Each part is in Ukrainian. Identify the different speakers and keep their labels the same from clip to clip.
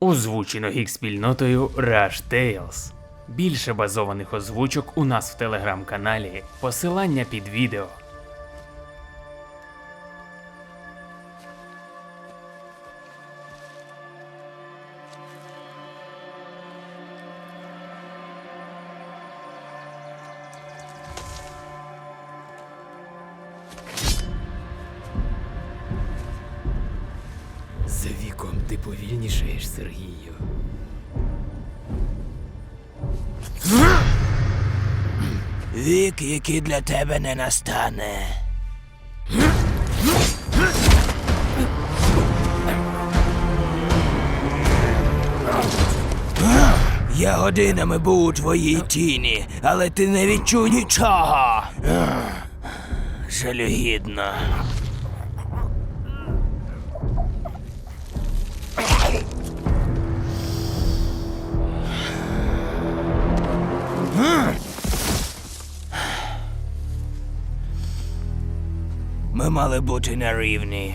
Speaker 1: Озвучено гік-спільнотою Rush Tales. Більше базованих озвучок у нас в телеграм-каналі. Посилання під відео.
Speaker 2: За віком ти повільнішаєш, Сергію.
Speaker 3: Вік, який для тебе не настане. Я годинами був у твоїй тіні, але ти не відчув нічого. Жалюгідно. Ми мали бути на рівні.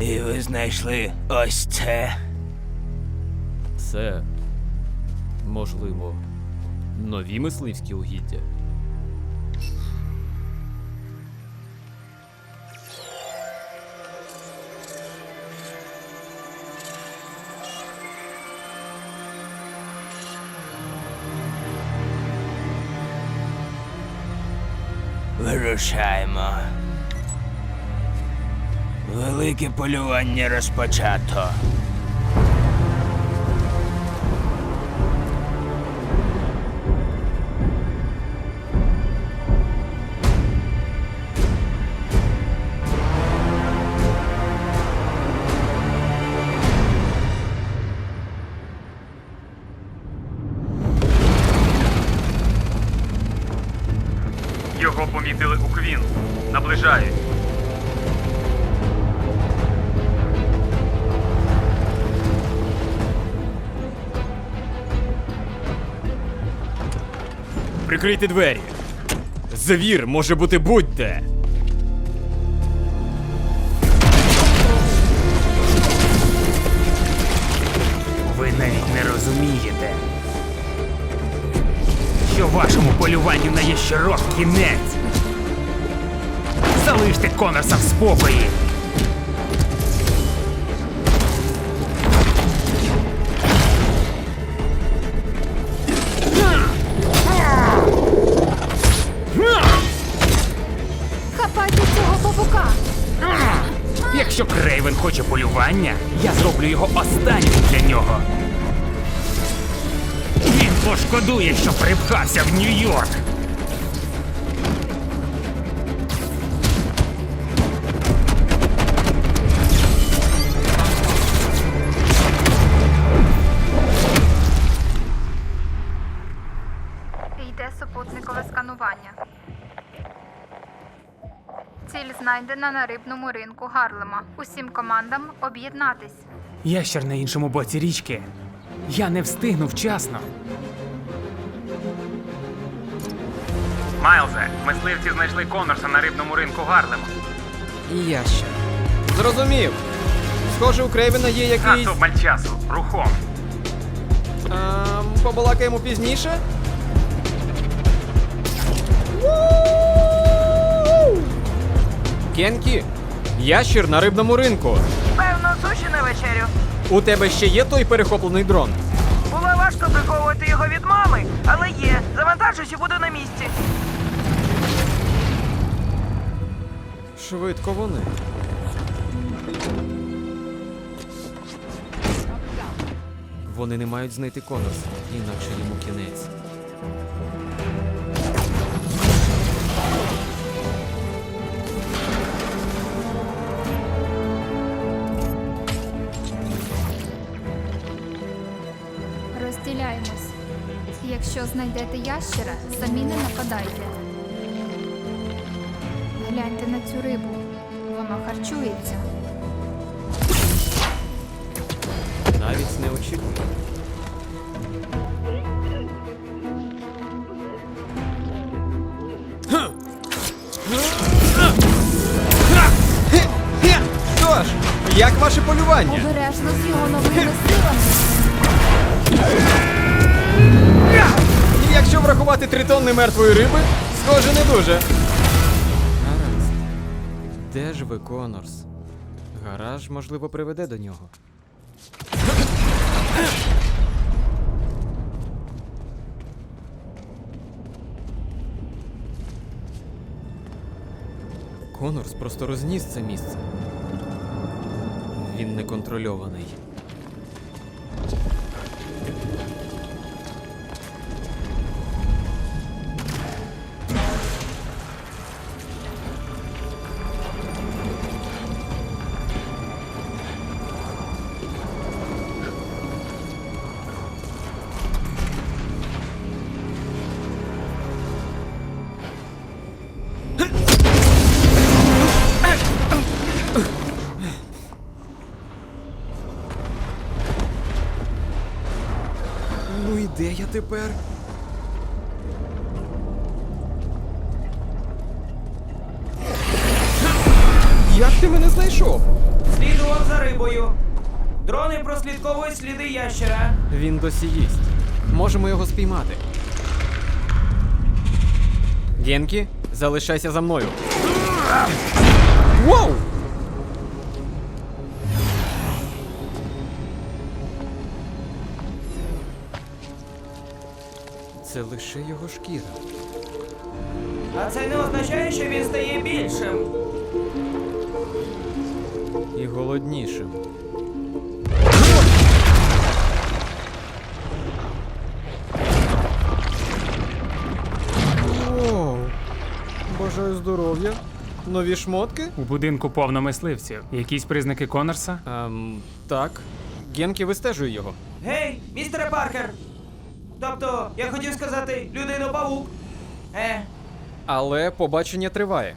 Speaker 3: І ви знайшли ось це.
Speaker 2: Це можливо нові мисливські угіддя.
Speaker 3: Вирушаємо. Велике полювання розпочато.
Speaker 1: Квін. Наближають.
Speaker 2: Прикрийте двері. Завір може бути будь-де.
Speaker 1: Ви навіть не розумієте, що вашому полюванню на ящерок кінець. Залиште Конорса в спокої.
Speaker 4: Хапайте цього павука!
Speaker 1: Якщо Крейвен хоче полювання, я зроблю його останнім для нього. Він пошкодує, що припхався в Нью-Йорк.
Speaker 4: Знайдена на рибному ринку Гарлема. Усім командам об'єднатись.
Speaker 1: Ящер на іншому боці річки. Я не встигну вчасно. Майлзе, мисливці знайшли Конорса на рибному ринку Гарлема.
Speaker 2: І я ще. Зрозумів. Схоже, у Крейвена є якийсь.
Speaker 1: Надто обмаль часу. Рухом.
Speaker 2: Ем, побалакаємо пізніше. Кенкі, ящір на рибному ринку.
Speaker 5: Певно, суші на вечерю.
Speaker 2: У тебе ще є той перехоплений дрон?
Speaker 5: Було важко приховувати його від мами, але є. Завантажусь і буду на місці.
Speaker 2: Швидко вони. Вони не мають знайти Конорса, інакше йому кінець.
Speaker 4: Якщо знайдете ящера, самі не нападайте. Гляньте на цю рибу. Вона харчується.
Speaker 2: Навіть не очікую. Що ж, Як ваше полювання?
Speaker 6: Обережно з його новими силами.
Speaker 2: Врахувати три тонни мертвої риби, схоже не дуже. Гаразд. Де ж ви, Конорс? Гараж, можливо, приведе до нього. Конорс просто розніс це місце. Він неконтрольований. Тепер? Як ти мене знайшов?
Speaker 5: Слідував за рибою. Дрони прослідковують сліди ящера.
Speaker 2: Він досі їсть. Можемо його спіймати. Генкі, залишайся за мною. Воу! Це лише його шкіра.
Speaker 5: А це не означає, що він стає більшим.
Speaker 2: І голоднішим. Воу. Бажаю здоров'я. Нові шмотки?
Speaker 1: У будинку повно мисливців. Якісь признаки Конорса?
Speaker 2: Ем, так. Генкі вистежує його.
Speaker 5: Гей, містере Паркер! Тобто, я хотів сказати, людино павук. Е,
Speaker 2: Але побачення триває.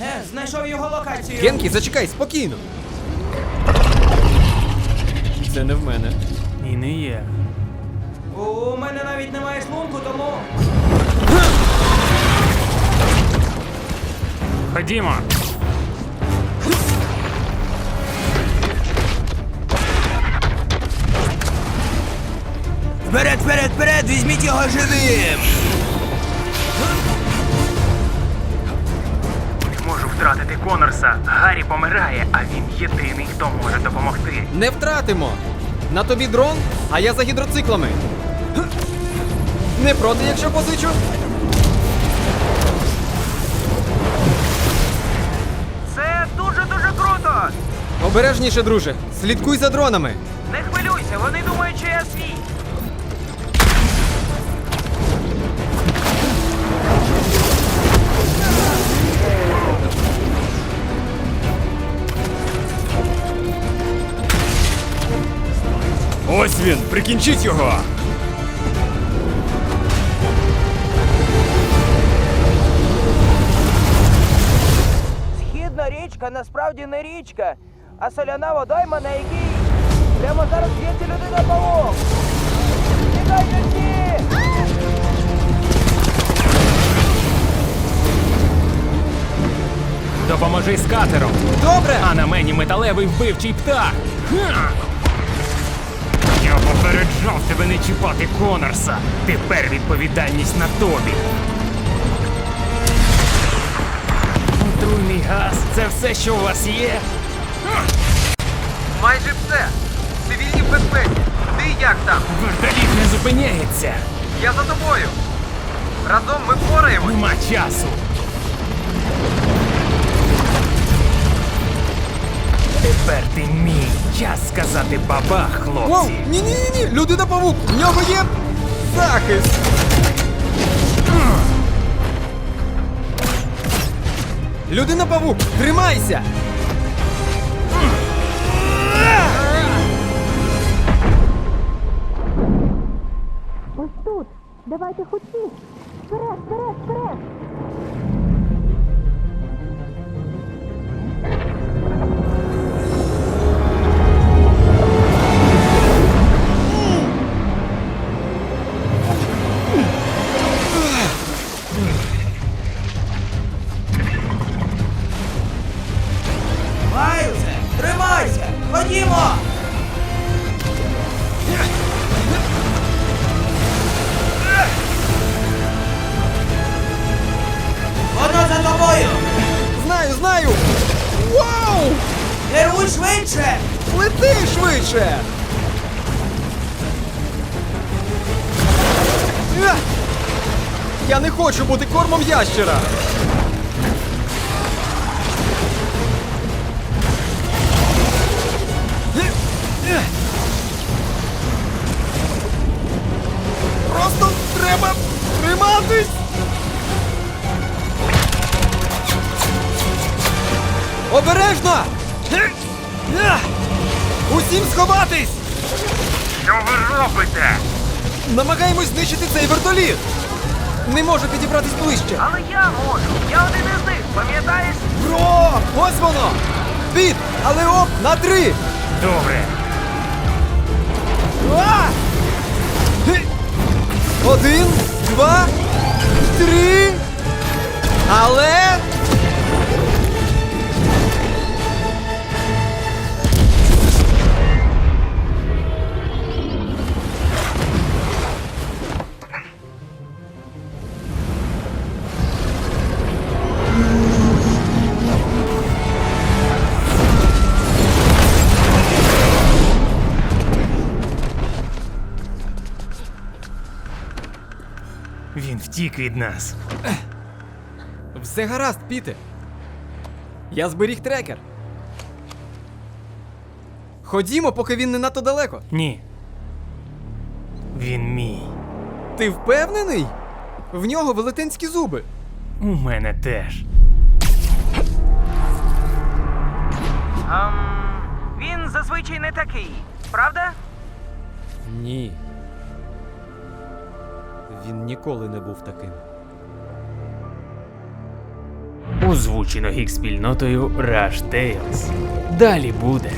Speaker 5: е, знайшов його локацію.
Speaker 2: Генкі, зачекай, спокійно. Це не в мене.
Speaker 1: І не є.
Speaker 5: У мене навіть немає шлунку, тому.
Speaker 1: Ходімо.
Speaker 3: Вперед, вперед, вперед, візьміть його живим!
Speaker 1: Не можу втратити Конорса. Гаррі помирає, а він єдиний, хто може допомогти.
Speaker 2: Не втратимо! На тобі дрон, а я за гідроциклами. Не проти, якщо позичу.
Speaker 5: Це дуже-дуже круто!
Speaker 2: Обережніше, друже. Слідкуй за дронами.
Speaker 5: Не хвилюйся, вони думають, що я свій.
Speaker 2: Прикінчіть його!
Speaker 5: Східна річка насправді не річка, а соляна водойма, на якій прямо зараз б'ється людина павук. Тікайте всі!
Speaker 1: Допоможи з катером.
Speaker 2: Добре!
Speaker 1: А на мені металевий вбивчий птах. Ха! Я попереджав тебе не чіпати Конорса. Тепер відповідальність на тобі. Отруйний газ це все, що у вас є?
Speaker 2: Майже все. Цивільні в безпеці. Ти як там?
Speaker 1: Вертоліт не зупиняється.
Speaker 2: Я за тобою. Разом ми впораємось.
Speaker 1: Нема часу. Тепер ти мій. Час сказати бабах,
Speaker 2: Воу!
Speaker 1: хлопці.
Speaker 2: Ні, ні, ні, ні! Людина павук! В нього є захист! Людина павук! Тримайся!
Speaker 6: Ось тут. Давайте хутчі. Вперед, вперед, вперед.
Speaker 5: Швидше!
Speaker 2: Лети швидше! Я не хочу бути кормом ящера! Знищити цей вертоліт! Не можу підібратись ближче!
Speaker 5: Але я можу! Я один із них, пам'ятаєш?
Speaker 2: Бро! Ось воно! Під! Але оп! На три!
Speaker 1: Добре.
Speaker 2: А! Ге! Один, два, три. Але.
Speaker 1: Втік від нас.
Speaker 2: Все гаразд, Піте. Я зберіг трекер. Ходімо, поки він не надто далеко.
Speaker 1: Ні. Він мій.
Speaker 2: Ти впевнений? В нього велетенські зуби.
Speaker 1: У мене теж.
Speaker 5: Ам, він зазвичай не такий, правда?
Speaker 2: Ні. Він ніколи не був таким.
Speaker 1: Озвучено гік спільнотою Rush Tales. Далі буде.